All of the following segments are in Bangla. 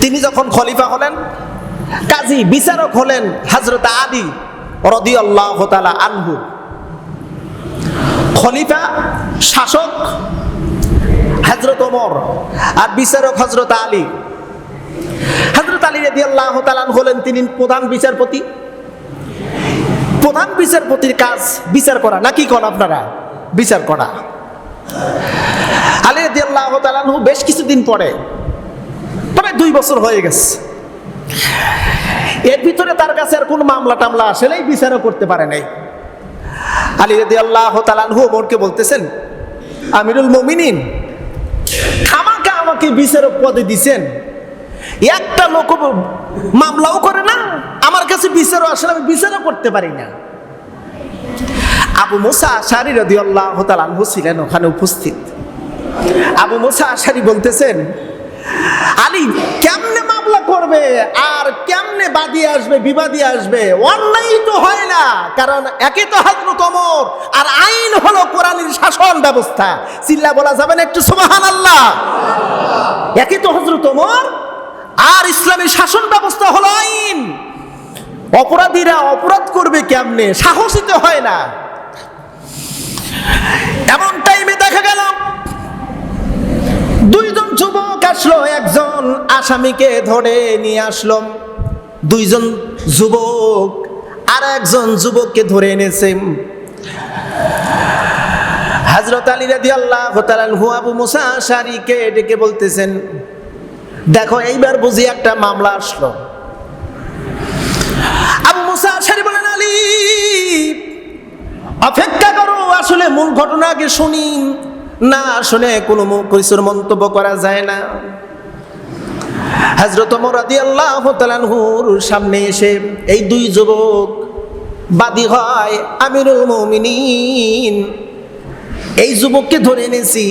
তিনি যখন খলিফা হলেন, কাজী বিচারক হলেন হাজরত আলী রদি আল্লাহ আনহু। খলিফা, শাসক হজরত ওমর আর বিচারক হজরত আলী। হজরত আলী রদি আল্লাহ তালান হলেন তিনি প্রধান বিচারপতি। প্রধান বিচারপতির কাজ বিচার করা। না কি করেন আপনারা? বিচার করা। আলী রদি আল্লাহ তালানহু বেশ কিছুদিন পরে প্রায় দুই বছর হয়ে গেছে। এর ভিতরে তার কাছে আর কোনো মামলা টামলা আসলেই বিচারও করতে পারে নাই। আলী রদি আল্লাহ তালানহু ওমরকে বলতেছেন, আমিরুল মমিনিন খামাকে আমাকে বিচারক পদে দিছেন। একটা লোক মামলাও করে না, আমার কাছে বিচারও আসলে আমি বিচারও করতে পারি না। আবু মুসা আশারি রদি আল্লাহ তালানহু ছিলেন ওখানে উপস্থিত। আবু মুসা আশারি বলতেছেন কেমনে মামলা করবে আর কেমনে আসবে, বিবাদী আসবে। অন্যায় তো হয় না, কারণ একে তো আর আইন হলো শাসন ব্যবস্থা। চিল্লা বলা একটু সুবাহান আল্লাহ একে তো আর ইসলামের শাসন ব্যবস্থা হলো আইন। অপরাধীরা অপরাধ করবে কেমনে? সাহসিত হয় না। এমন টাইমে দেখা গেল, দুইজন যুবক আসলো, একজন আসামিকে ধরে নিয়ে আসলাম দুইজন যুবক আর একজন যুবককে ধরে এনেছে। হজরত আলী রাদি আল্লাহ আবু মুসা শারিকে ডেকে বলতেছেন, দেখো, এইবার বুঝি একটা মামলা আসলো। আবু মুসা শারি বলেন, আলী, অপেক্ষা করো, আসলে মূল ঘটনা আগে শুনি। না শুনে কোনো কিছুর মন্তব্য করা যায় না। হজরত মরাদি আল্লাহ তালানহুর সামনে এসে এই দুই যুবক বাদী হয় আমিরুল মমিনিন। এই যুবককে ধরে এনেছি।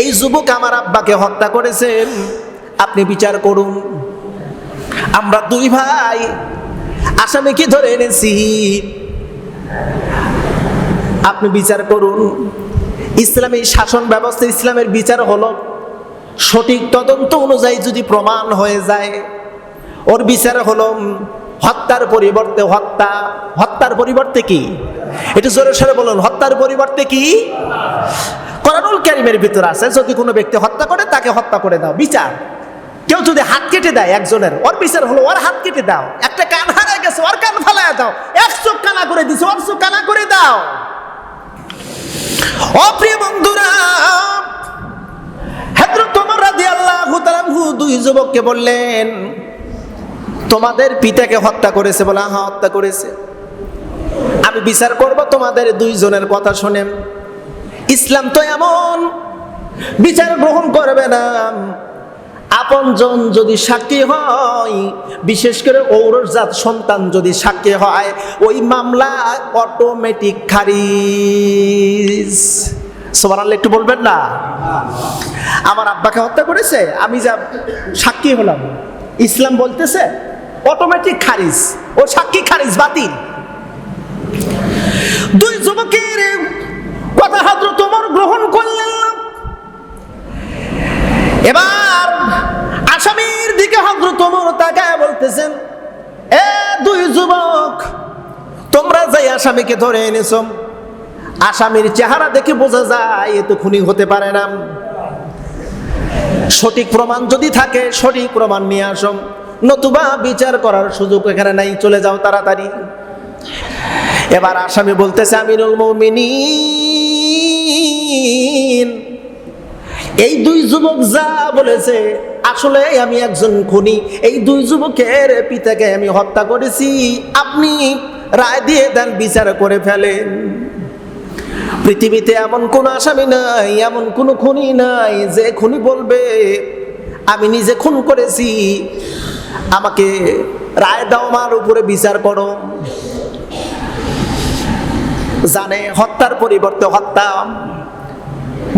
এই যুবক আমার আব্বাকে হত্যা করেছেন আপনি বিচার করুন। আমরা দুই ভাই আসামিকে ধরে এনেছি। আপনি বিচার করুন। ইসলামী শাসন ব্যবস্থা ইসলামের বিচার হলো সঠিক তদন্ত অনুযায়ী যদি প্রমাণ হয়ে যায়, ওর বিচার হলো হত্যার পরিবর্তে হত্যা। হত্যার পরিবর্তে কি? এটা জোরে সরে বলুন, হত্যার পরিবর্তে কি? করানুল ক্যারিমের ভিতর আছে, যদি কোনো ব্যক্তি হত্যা করে, তাকে হত্যা করে দাও, বিচার। কেউ যদি হাত কেটে দেয় একজনের, ওর বিচার হলো, ওর হাত কেটে দাও। একটা কান হারায় গেছে, ওর কান ফালায় দাও। এক চোখ কানা করে দিছে, ওর চোখ কানা করে দাও। অপ্রিয় বন্ধুরা দুই যুবককে বললেন, তোমাদের পিতাকে হত্যা করেছে বলে হ্যাঁ হত্যা করেছে। আমি বিচার করব তোমাদের দুইজনের কথা শুনে। ইসলাম তো এমন, বিচার গ্রহণ করবে না। আপনজন যদি সাক্ষী হয়, বিশেষ করে ঔরজাত সন্তান যদি সাক্ষী হয়, ওই মামলা অটোমেটিক খারিজ। সোমান একটু বলবেন না? আমার আব্বাকে হত্যা করেছে, আমি যা সাক্ষী হলাম। ইসলাম বলতেছে অটোমেটিক খারিজ, ও সাক্ষী খারিজ, বাতিল। দুই যুবকের কথা হাদ্র তোমার গ্রহণ করলেন। না এবার আসামির দিকে হজরত ওমর তাকায় বলতেছেন, এ দুই যুবক, তোমরা যাই আসামিকে ধরে এনেছ আসামির চেহারা দেখে বোঝা যায়, এ তো খুনি হতে পারে না। সঠিক প্রমাণ যদি থাকে, সঠিক প্রমাণ নিয়ে আসো। নতুবা বিচার করার সুযোগ এখানে নাই, চলে যাও তাড়াতাড়ি। এবার আসামি বলতেছে, আমিরুল মমিনিন। এই দুই যুবক যা বলেছে, আসলে আমি একজন খুনি। এই দুই যুবকের পিতাকে আমি হত্যা করেছি। আপনি রায় দিয়ে দেন, বিচার করে ফেলেন। পৃথিবীতে এমন কোন আসামি নাই, এমন কোন খুনি নাই যে খুনি বলবে, আমি নিজে খুন করেছি, আমাকে রায় দাও আমার উপরে, বিচার করো। জানে হত্যার পরিবর্তে হত্যা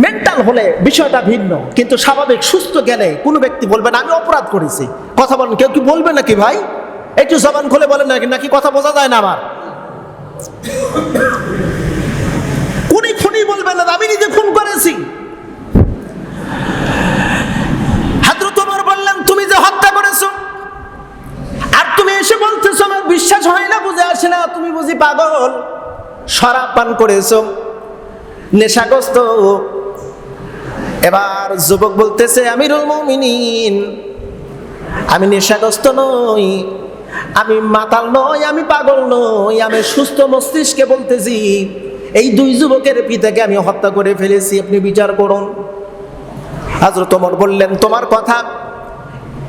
মেন্টাল হলে বিষয়টা ভিন্ন, কিন্তু স্বাভাবিক সুস্থ গেলে কোনো ব্যক্তি বলবে না, আমি অপরাধ করেছি। কথা বলেন, কেউ কি বলবে নাকি ভাই? একটু জবান খুলে বলেন নাকি নাকি কথা বোঝা যায় না আমার? বলবে না, আমি নিজে খুন করেছি। বিশ্বাস হয় না, বুঝে আসে না, তুমি বুঝি পাগল। শরাব পান করেছ, নেশাগ্রস্ত। এবার যুবক বলতেছে আমি আমি নেশাগ্রস্ত নই, আমি মাতাল নই, আমি পাগল নই, আমি সুস্থ মস্তিষ্কে বলতেছি এই দুই যুবকের পিতাকে আমি হত্যা করে ফেলেছি, আপনি বিচার করুন। হাজরত ওমর বললেন, তোমার কথা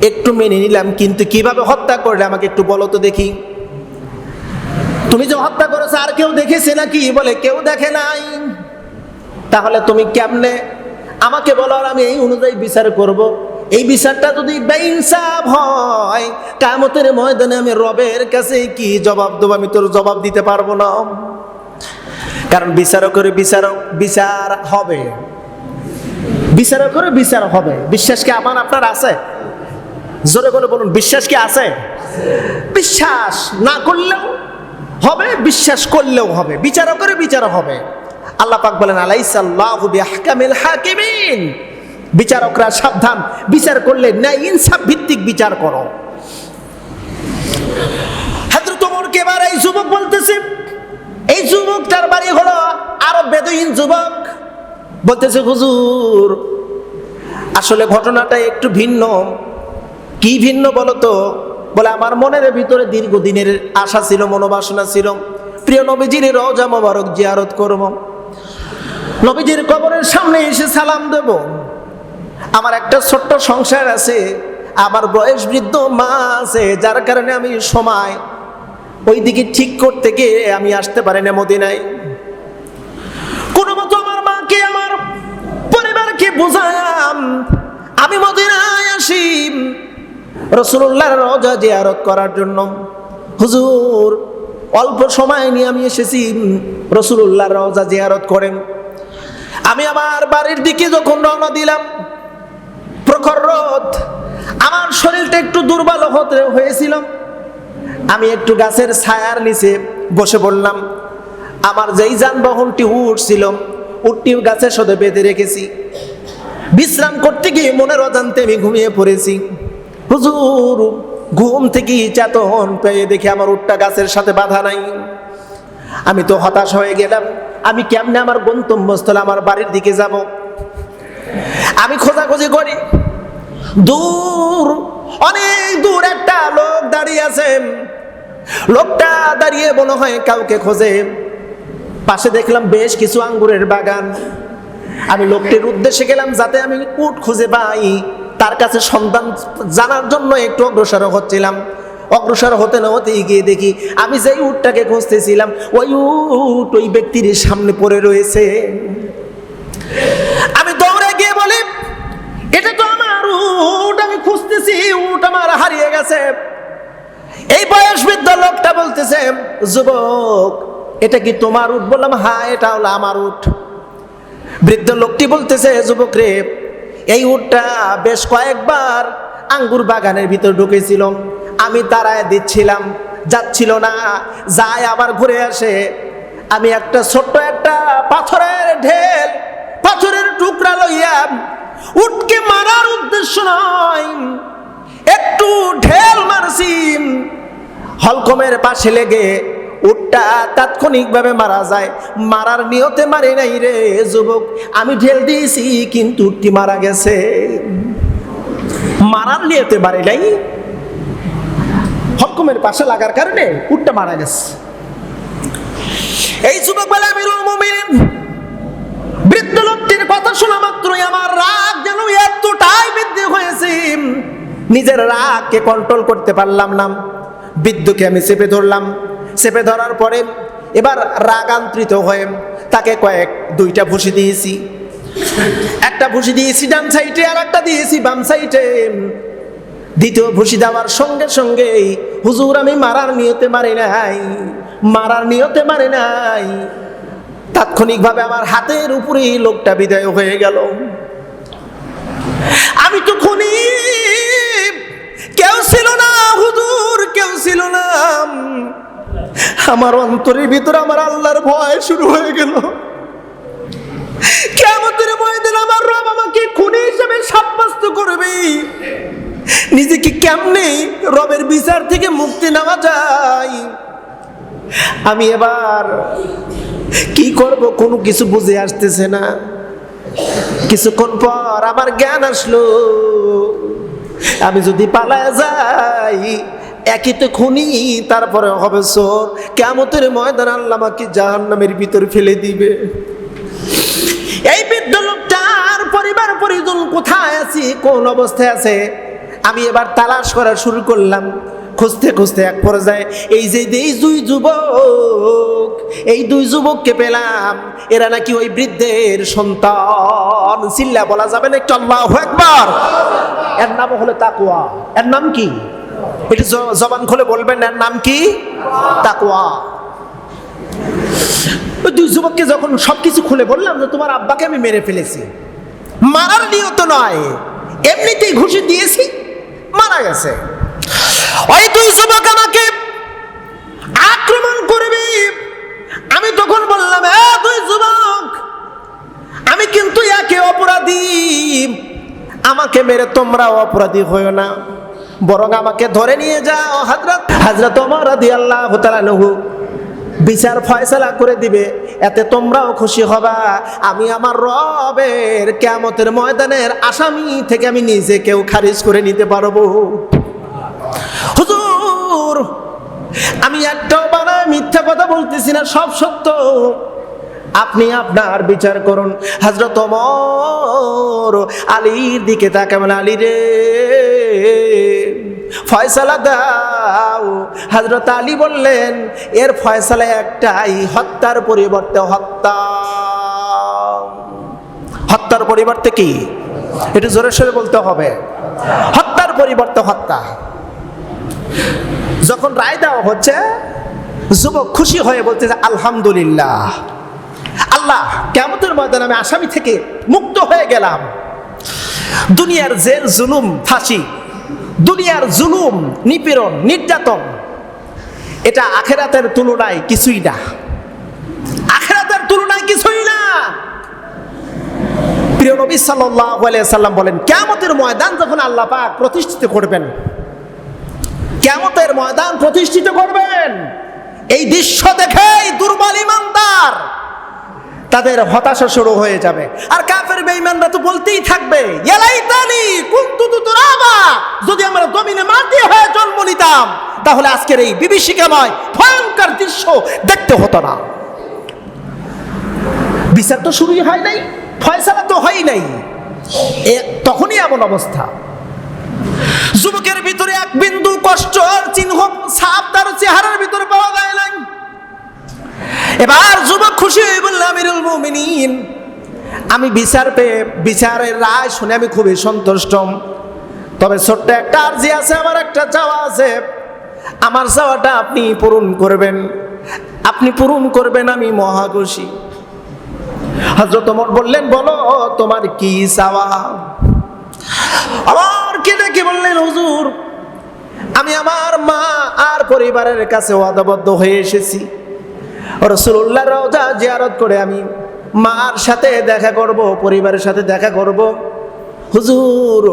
একটু মেনে নিলাম, কিন্তু কীভাবে হত্যা করলে আমাকে একটু বলো তো দেখি। তুমি যে হত্যা করেছ, আর কেউ দেখেছে নাকি? বলে, কেউ দেখে নাই। তাহলে তুমি কেমনে? আমাকে বলো আর আমি এই অনুযায়ী বিচার করব। এই বিচারটা যদি বেইনসাফ হয় কামতের ময়দানে আমি রবের কাছে কি জবাব দেবো? আমি তোর জবাব দিতে পারব না। কারণ বিচারকের বিচারক, বিচার হবে। বিচারকের বিচার হবে। বিশ্বাস কি আমার, আপনার আছে? জোরে করে বলুন, বিশ্বাস কি আছে? বিশ্বাস না করলেও হবে, বিশ্বাস করলেও হবে। বিচারকের বিচার হবে। আল্লাহ পাক বলেন, আলাইসাল্লাহু বিআহকামিল হাকিমিন। বিচারকরা সাবধান, বিচার করলে ন্যায় ইনসাফ ভিত্তিক বিচার করো। হযরত ওমরকে এবার এই যুবক বলতেছে এই যুবকটার বাড়ি হলো আরব বেদহীন যুবক। বলতেছে, হুজুর, আসলে ঘটনাটা একটু ভিন্ন। কি ভিন্ন বলতো? বলে, আমার মনের ভিতরে দীর্ঘদিনের আশা ছিল, মনোবাসনা ছিল। প্রিয় নবীজির রওজা মোবারক জিয়ারত করব। নবীজির কবরের সামনে এসে সালাম দেব। আমার একটা ছোট্ট সংসার আছে। আমার বয়স বৃদ্ধ মা আছে, যার কারণে আমি সময় ওই দিকে ঠিক করতে গিয়ে আমি আসতে পারি না মদিনায়। কোনো মতো আমার মাকে, আমার পরিবারকে বোঝায়াম আমি মদিনায় আসি রসুল্লাহর রজা জিয়ারত করার জন্য। হুজুর, অল্প সময় নিয়ে আমি এসেছি রসুল্লাহর রজা জিয়ারত করেন। আমি আমার বাড়ির দিকে যখন রওনা দিলাম, প্রখর রথ আমার শরীরটা একটু দুর্বল হতে হয়েছিল। আমি একটু গাছের ছায়ার নিচে বসে পড়লাম আমার যেই যানবাহনটি উঠছিল উঠটি গাছের সাথে বেঁধে রেখেছি। বিশ্রাম করতে গিয়ে মনের অজান্তে আমি ঘুমিয়ে পড়েছি। হুজুর, ঘুম থেকে চেতন পেয়ে দেখি আমার উটটা গাছের সাথে বাধা নাই। আমি তো হতাশ হয়ে গেলাম, আমি কেমনে আমার গন্তব্যস্থলে, আমার বাড়ির দিকে যাব? আমি খোঁজাখুঁজি করি। দূর, অনেক দূর একটা লোক দাঁড়িয়ে আছে লোকটা দাঁড়িয়ে মনে হয়, কাউকে খোঁজে। পাশে দেখলাম বেশ কিছু আঙ্গুরের বাগান। আমি লোকটির উদ্দেশ্যে গেলাম যাতে আমি উট খুঁজে পাই। তার কাছে সন্ধান জানার জন্য একটু অগ্রসর হচ্ছিলাম। অগ্রসর হতে না হতে গিয়ে দেখি আমি যেই উটটাকে খুঁজতেছিলাম, ওই উট ওই ব্যক্তির সামনে পড়ে রয়েছে। আমি দৌড়ে গিয়ে বলি, এটা তো আমার উট, আমি খুঁজতেছি, উট আমার হারিয়ে গেছে। এই বয়স বৃদ্ধ লোকটা বলতেছে, যুবক, এটা কি তোমার উঠ বললাম হ্যাঁ এটা হলো আমার উঠ বৃদ্ধ লোকটি বলতেছে, যুবক রে, এই উটটা বেশ কয়েকবার আঙ্গুর বাগানের ভিতর ঢুকেছিল। আমি তারায় দিচ্ছিলাম, যাচ্ছিল না, যায় আবার ঘুরে আসে। আমি একটা ছোট্ট একটা পাথরের ঢেল, পাথরের টুকরা লইয়া উটকে মারার উদ্দেশ্য নয় একটু ঢেল মারছি। হলকমের পাশে লেগে উটটা তাৎক্ষণিকভাবে মারা যায়। মারার নিয়তে মারে নাই রে যুবক। আমি ঢেল দিয়েছি, কিন্তু উটটি মারা গেছে। মারার নিয়তে মারে নাই। হলকমের পাশে লাগার কারণে উটটা মারা গেছে। এই যুবক বলে, আমিরুল বৃদ্ধ লোকটির কথা শোনা মাত্রই আমার রাগ যেন এতটাই বৃদ্ধি হয়েছে। নিজের রাগকে কন্ট্রোল করতে পারলাম না। বৃদ্ধকে আমি চেপে ধরলাম। চেপে ধরার পরে এবার রাগান্তরিত হয়ে তাকে কয়েক, দুইটা ভুসি দিয়েছি। একটা ভুসি দিয়েছি ডান সাইডে, আর একটা দিয়েছি বাম সাইডে। দ্বিতীয় ভুসি দেওয়ার সঙ্গে সঙ্গে হুজুর আমি মারার নিয়তে মারি নাই, মারার নিয়তে মারি নাই। তাৎক্ষণিকভাবে আমার হাতের উপরেই লোকটা বিদায় হয়ে গেল। আমি তো খুনি। কেউ ছিল না, হুজুর, কেউ ছিল না। আমার অন্তরের ভিতরে আমার আল্লাহর ভয় শুরু হয়ে গেল। কেমতের ভয় দিল আমার রব আমাকে খুনি হিসেবে সাব্যস্ত করবে। নিজেকে কেমনে রবের বিচার থেকে মুক্তি নেওয়া যায়? আমি এবার কি করব, কোনো কিছু বুঝে আসতেছে না। কিছুক্ষণ পর আমার জ্ঞান আসলো। আমি যদি পালায় যাই, একই তো খুনি তারপরে হবে সোর কেমতের ময়দান আল্লাহ আমাকে জাহান্নামের ভিতর ফেলে দিবে। এই বৃদ্ধ লোকটার পরিবার পরিজন কোথায় আছি, কোন অবস্থায় আছে? আমি এবার তালাশ করা শুরু করলাম। খুঁজতে খুঁজতে এক পর্যায়ে এই যে এই দুই যুবক, এই দুই যুবককে পেলাম। এরা নাকি ওই বৃদ্ধের সন্তান। চিল্লা বলা যাবে না একটু আল্লাহ একবার এর নাম হলো তাকুয়া এর নাম কি? এটি জবান খুলে বলবেন, এর নাম কি? তাকুয়া দুই যুবককে যখন সবকিছু খুলে বললাম যে তোমার আব্বাকে আমি মেরে ফেলেছি। মারার নিয়ত নয়, এমনিতেই ঘুষি দিয়েছি, মারা গেছে। ওই দুই যুবক আমাকে আক্রমণ করবি। আমি তখন বললাম দুই যুবক, আমি কিন্তু একে অপরাধী। আমাকে মেরে তোমরাও অপরাধী হয়েও না। বরং আমাকে ধরে নিয়ে যাও হাজরত হাজরত ওমর আল্লাহ তাআলা নহু বিচার ফয়সালা করে দিবে, এতে তোমরাও খুশি হবা। আমি আমার রবের কেয়ামতের ময়দানের আসামি থেকে আমি নিজেকেও খারিজ করে নিতে পারব। হুজুর, আমি একটাও বানায় মিথ্যা কথা বলতেছি না, সব সত্য। আপনি আপনার বিচার করুন। হজরত ওমর আলীর দিকে তাকাবেন। আলী রে, ফয়সালা দাও। হজরত আলী বললেন, এর ফয়সালা একটাই, হত্যার পরিবর্তে হত্যা। হত্যার পরিবর্তে কি? এটা জোরে সোরে বলতে হবে। হত্যার পরিবর্তে হত্যা। যখন রায় দেওয়া হচ্ছে, যুবক খুশি হয়ে বলতেছে, আলহামদুলিল্লাহ। আল্লাহ কেমতের ময়দানে আমি আসামি থেকে মুক্ত হয়ে গেলাম। দুনিয়ার জেল, জুলুম, ফাঁসি, দুনিয়ার জুলুম, নিপীড়ন, নির্যাতন, এটা আখেরাতের তুলনায় কিছুই না। আখেরাতের তুলনায় কিছুই না। প্রিয় নবী সাল্লাম বলেন, কিয়ামতের ময়দান যখন আল্লাহ পাক প্রতিষ্ঠিত করবেন, কিয়ামতের ময়দান প্রতিষ্ঠিত করবেন। এই দৃশ্য দেখেই দুর্বল ইমানদার তাদের হতাশা শুরু হয়ে যাবে। আর কাফের বেঈমানরা তো বলতেই থাকবে ইয়ালাইতানি কুনতু তুরাবা যদি আমরা জমিনে মাটি হয়ে জন্ম নিতাম, তাহলে আজকের এই বিভীষিকাময়, ভয়ঙ্কর দৃশ্য দেখতে হতো না। বিচার তো শুরুই হয় নাই, ফয়সালা তো হয় নাই। এ তখনই এমন অবস্থা। যুবকের ভিতরে এক বিন্দু কষ্ট আর চিহ্ন, সাপ তার চেহারার ভিতরে এবার যুবক খুশি হয়ে বলল, আমিরুল মুমিনিন, আমি বিচার পেয়ে, বিচারের রায় শুনে আমি খুবই সন্তুষ্ট। তবে ছোট্ট একটা আর্জি আছে, আমার একটা চাওয়া আছে। আমার চাওয়াটা আপনি পূরণ করবেন। আপনি পূরণ করবেন, আমি মহা খুশি। হজরত ওমর বললেন, বলো, তোমার কি চাওয়া? আমার কে ডেকে বললেন, হুজুর, আমি আমার মা আর পরিবারের কাছে ওয়াদাবদ্ধ হয়ে এসেছি। রসুল্লাহ রওজা জিয়ারত করে আমি মার সাথে দেখা করব, পরিবারের সাথে দেখা করব। হুজুর,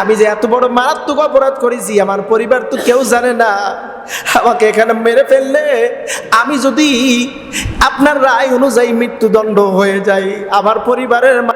আমি যে এত বড় মারাত্মক অপরাধ করেছি, আমার পরিবার তো কেউ জানে না। আমাকে এখানে মেরে ফেললে আমি যদি আপনার রায় অনুযায়ী মৃত্যুদণ্ড হয়ে যাই, আমার পরিবারের